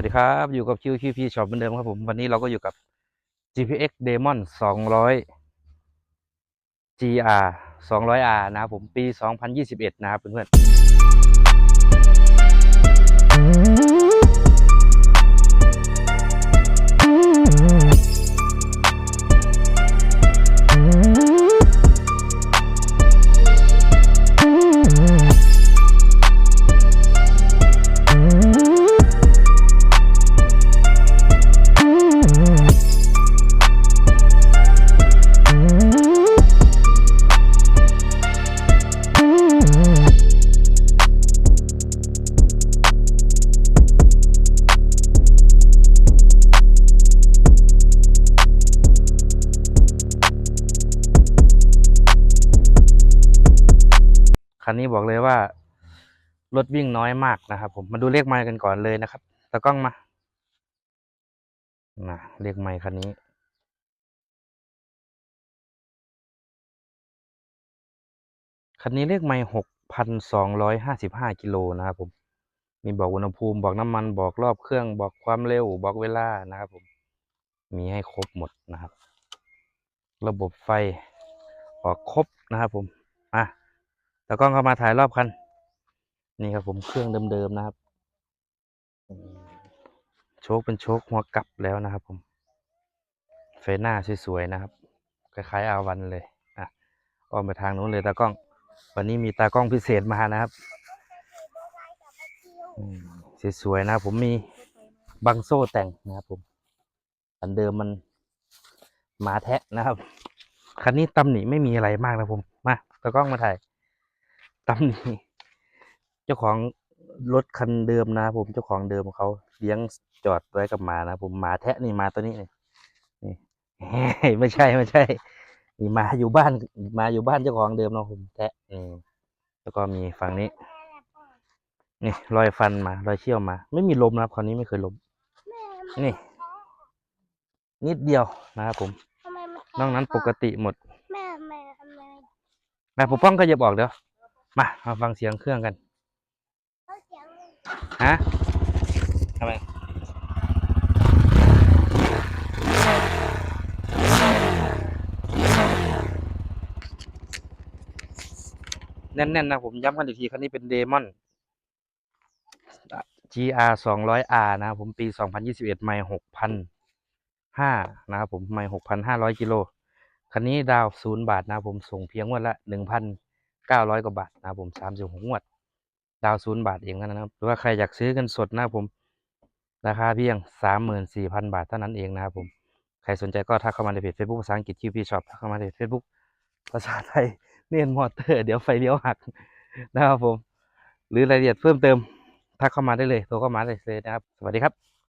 วัสดีครับ อยู่กับ QQP Shop เหมือนเดิมครับผม วันนี้เราก็อยู่กับ GPX Demon 200 GR 200R นะครับผมปี 2021 นะครับเพื่อนๆ คันนี้บอกเลยว่ารถวิ่งน้อยมากนะครับผมมาดูเลขไมล์กันก่อนเลยนะครับตากล้องมานะเลขไมล์คันนี้ คันนี้เลขไมล์หกพันสองร้อยห้าสิบห้ากิโลนะครับผม มีบอกอุณหภูมิบอกน้ำมันบอกรอบเครื่องบอกความเร็วบอกเวลานะครับผม มีให้ครบหมดนะครับ ระบบไฟออกครบนะครับผม อะ ตากล้องเข้ามาถ่ายรอบคัน นี่ครับผมเครื่องเดิมๆนะครับ โชคเป็นโชคหัวกลับแล้วนะครับผมไฟหน้าสวยๆนะครับ คล้ายๆอาวันเลยอะอ้อมไปทางนู้นเลยตากล้อง วันนี้มีตากล้องพิเศษมานะครับสวยๆนะผมมีบังโซ่แต่งนะครับผม อันเดิมมันหมาแทะนะครับ คันนี้ตำหนิไม่มีอะไรมากนะผม มาตากล้องมาถ่าย ตำหนิเจ้าของรถคันเดิมนะครับผมเจ้าของเดิมเขาเลี้ยงจอดไว้กับหมานะผมหมาแทะนี่หมาตัวนี้นี่นี่ไม่ใช่ไม่ใช่นี่หมาอยู่บ้านหมาอยู่บ้านเจ้าของเดิมเนาะผมแทะอืมแล้วก็มีฝั่งนี้นี่รอยฟันมารอยเชี่ยวมา ไม่มีลมนะครับคราวนี้ไม่เคยลมนี่ นิดเดียวนะครับผมทำไมมันนอกนั้นปกติหมดแม่แม่ทำไมมาปกป้องก็อย่าบอกเดี๋ยว มามาฟังเสียงเครื่องกันเขาเสียงฮะทำไมแน่นๆนะผมย้ำกันอีกทีคันนี้เป็นเดมอน GR 200R นะครับผมปี 2021 ไม่6,005นะครับผมไม่6,500 กิโล คันนี้ดาวศูนย์บาทนะครับผมส่งเพียงงวดละ 1,900กว่าบาทนะครับผม36งวด ดาวศูนย์บาทเองเท่านั้นะครับ หรือว่าใครอยากซื้อกันสดนะครับผม ราคาเพียง34,000บาทเท่านั้นเองนะครับผม ใครสนใจก็ทักเข้ามาในเพจ Facebook ภาษาอังกฤษ QP Shop ทักเข้ามาใน Facebook ภาษาไทยเนียนมอเตอร์เดี๋ยวไฟเลี้ยวหักนะครับผม หรือรายละเอียดเพิ่มเติมทักเข้ามาได้เลยโทรเข้ามาได้เลยนะครับ สวัสดีครับ